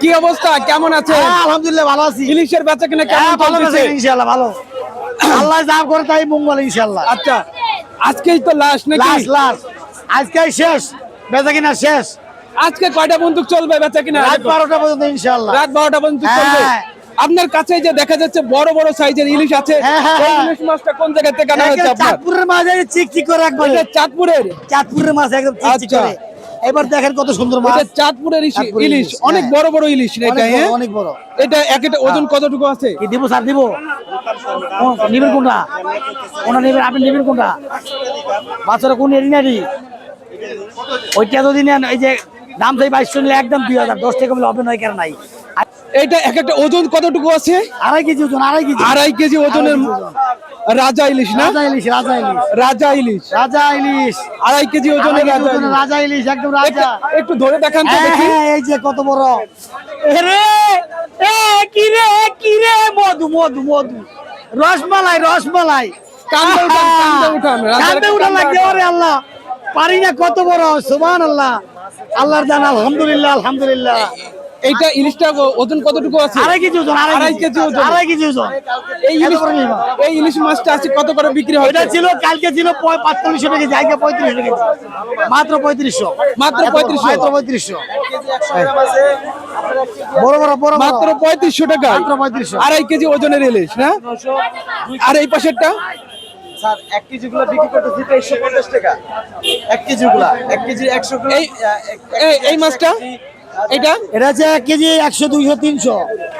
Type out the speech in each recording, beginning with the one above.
কি অবস্থা? কেমন আছে হ্যাঁ, আলহামদুলিল্লাহ ভালো আছি। ইলিশের বেচা কিনা কেমন হ্যাঁ, ভালো আছে ইনশাআল্লাহ ভালো। আল্লাহ যা করে তাই মঙ্গল ইনশাআল্লাহ। আচ্ছা আজকেই তো লাস্ট নাকি? লাস্ট লাস্ট আজকে শেষ বেচা কিনা শেষ। আজকে কয়টা বন্দুক চলবে বেচা কিনা? রাত বারোটা পর্যন্ত ইনশাআল্লাহ। রাত বারোটা পর্যন্ত চলবে। হ্যাঁ। আপনার কাছে যে দেখা যাচ্ছে বড় বড় সাইজের ইলিশ আছে। ইলিশ মাছটা কোন জায়গা থেকে আনা হয়েছে আপনার? চাঁদপুরের মাঝে চিক চিক করে এটা চাঁদপুরের? চাঁদপুরের মাছ একদম চিক চিক আচ্ছা। করে। এবার দেখেন কত সুন্দর মাছ। এটা চাঁদপুরের ইলিশ- অনেক হ্যাঁ। বড় বড় ইলিশ এটা অনেক বড়, হ্যাঁ? অনেক বড়। এটা এক একটা ওজন কতটুকু আছে? কি দিব স্যার দিব? নিবেন কোনটা কোনটা নিবেন আপনি নিবেন কোনটা বাচ্চারা কোন এরিনারি ওইটা যদি নেন এই যে দাম চাই বাইশশো নিলে একদম দুই হাজার দশ টাকা হবে নয় কেন নাই? এটা এক একটা ওজন কতটুকু আছে? আড়াই কেজি ওজন আড়াই কেজি। আড়াই কেজি ওজনের। রাজা ইলিশ না? রাজা ইলিশ রাজা ইলিশ। রাজা ইলিশ। রাজা ইলিশ। আড়াই কেজি ওজনের রাজা ইলিশ একদম রাজা। একটু- ধরে দেখান তো হ্যাঁ, দেখি। হ্যাঁ, এই যে কত বড়। রে এ কি রে কি রে মধু মধু মধু। রসমালাই রসমালাই। কান্দে উঠান, কান্দে উঠান, কান্দে উঠান উঠান। ওরে আল্লাহ। পারি না কত বড় সুবহান আল্লাহ আল্লাহর দান আলহামদুলিল্লাহ আলহামদুলিল্লাহ। এইটা ইলিশটা ওজন কতটুকু আছে? আড়াই কেজি ওজন আড়াই কেজি। ওজন। আড়াই কেজি ওজন। এই ইলিশ। এই মাছটা আছে কত করে বিক্রি হয় এটা ছিল কালকে ছিল পাঁচচল্লিশশো টাকা আজকে পঁয়ত্রিশশো টাকা মাত্র পঁয়ত্রিশশো। মাত্র এত বড়, 3500 মাত্র পঁয়ত্রিশশো। বড় বড় বড় বড়। মাত্র পঁয়ত্রিশশো টাকা। মাত্র 3500 আড়াই কেজি ওজনের ইলিশ না? আর এই পাশেরটা? স্যার এক কেজি গুলো বিক্রি করতেছি তেইশশো পঞ্চাশ টাকা। এক কেজি গুলা এক কেজি একশো এই এই- এই মাছটা? এটা? এটা হচ্ছে এক কেজি একশো দুইশো তিনশো।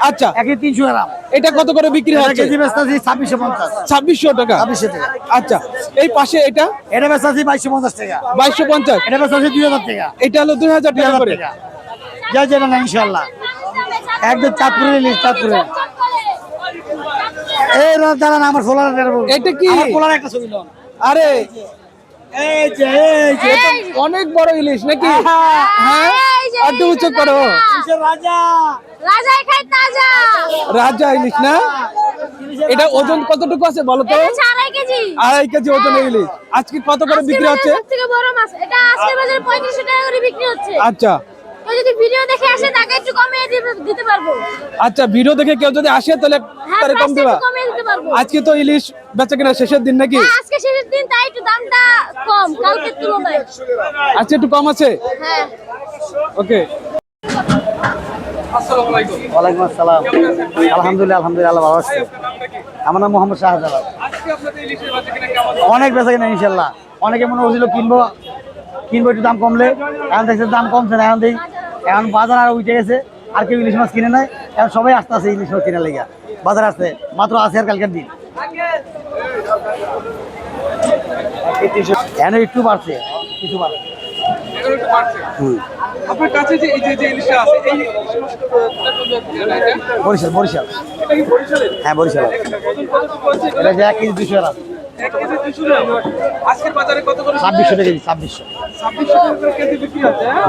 আচ্ছা। এক কেজি তিনশো গ্রাম। এটা কত করে বিক্রি কেজি বেচতেছি ছাব্বিশশো পঞ্চাশ। ছাব্বিশশো টাকা। ছাব্বিশশো টাকা। আচ্ছা। এই পাশে এটা? এটা বেচতেছি বাইশশো পঞ্চাশ টাকা। বাইশশো পঞ্চাশ। এটা বেচতেছি দুই হাজার টাকা। এটা হলো দুই হাজার দুই টাকা। করে যা না ইনশাল্লাহ একদম চাঁদপুরের ইলিশ চাঁদপুরের। এই দাঁড়ান আমার ফোলার এটা কি? আমার ফোলার একটা ছবি আরে। এই যে এই যে অনেক বড় ইলিশ নাকি? হ্যাঁ এই যে, একটু উঁচু করো। রাজা। তাজা। রাজা ইলিশ না? এটা ওজন কতটুকু আছে বলো তো? আড়াই কেজি। আড়াই কেজি ওজনের ইলিশ। আজকে কত করে বিক্রি হচ্ছে? বড় মাছ। এটা আজকের বাজারে পঁয়ত্রিশশো টাকা করে বিক্রি হচ্ছে। আচ্ছা। কেউ যদি ভিডিও দেখে আসে তাকে একটু কমিয়ে দিতে- পারব। আচ্ছা ভিডিও দেখে কেউ যদি আসে তাহলে হ্যাঁ তারে কম দিবা? আজকে তো ইলিশ বেচা কিনা শেষের দিন নাকি? হ্যাঁ আজকে শেষের দিন তাই একটু দামটা কম কালকের তুলনায়। আজকে একটু কম আছে? হ্যাঁ। ওকে। আসসালামু। আলাইকুম ওয়ালাইকুম আসসালাম আলহামদুলিল্লাহ আলহামদুলিল্লাহ আল্লাহ ভালো আছে। আমার নাম মোহাম্মদ শাহজালাল। আজকে আপনাদের ইলিশের বেচা কিনা কেমন অনেক বেচা কিনা ইনশাল্লাহ অনেকে মনে হচ্ছিল কিনবো কিনবো একটু দাম কমলে। এখন দেখছে দাম কমছে না এখন দেখি এখন বাজার আর উঠে গেছে আর কেউ ইলিশ মাছ কিনে নাই। এখন সবাই আসতে আছে ইলিশ মাছ কিনে লেগে। বাজার আসছে মাত্র আছে আর কালকের দিন। এখন একটু বাড়ছে কিছু বাড়ছে। আপনার কাছে যে এই যে ইলিশটা আছে এই বরিশাল বরিশাল। হ্যাঁ বরিশাল। এটা যে এক কেজি দুশো গ্রাম। এক কেজি দুশো গ্রাম আজকের বাজারে কত করে ছাব্বিশশো টাকা ছাব্বিশশো। ছাব্বিশশো টাকা করে কেজি বিক্রি হচ্ছে হ্যাঁ?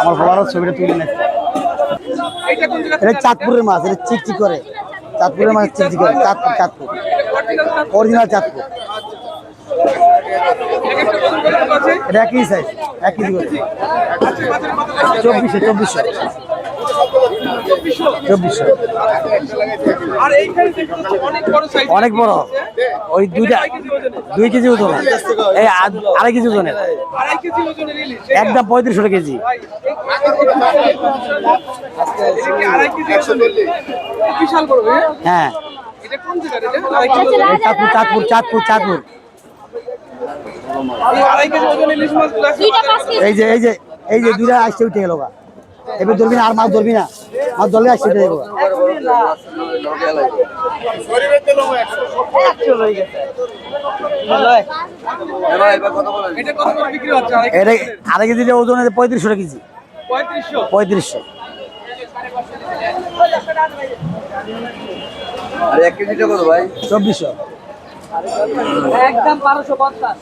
আমার ছবিটা তুলে নিচ্ছে এটা চাঁদপুরের মাছ এটা চিকচিক করে। চাঁদপুরের মাছ চিকচিক করে চাঁদপুর চাঁদপুর। অরিজিনাল চাঁদপুর এক একটা ওজন কতটুকু আছে? এটা একই সাইজ এক কেজি করে আজকের বাজারে কত লাগছে? চব্বিশশো। চব্বিশশো। অনেক বড়। ওই দুইটা, দুই কেজি ওজন। এই আড়াই কেজি ওজনের। একদম পঁয়ত্রিশশো কেজি। হ্যাঁ? চাঁদপুর চাঁদপুর চাঁদপুর চাঁদপুর এই আড়াই কেজি ওজনের ইলিশ মাছগুলো আছে দুইটা পাঁচ কেজি এই যে এই যে এই যে দুইটা আসছে উঠে গেল এবার ধরবি না আর মাছ ধরবি না। মাছ ধরলে আসছে উঠে যাব গা। এটা কত করে বিক্রি হচ্ছে আড়াই কেজি ওজন আছে পঁয়ত্রিশশো টাকা কেজি। পঁয়ত্রিশশো পঁয়ত্রিশশো। আর এক কেজিটা কত ভাই? চব্বিশশো। একদম বারোশো পঞ্চাশ।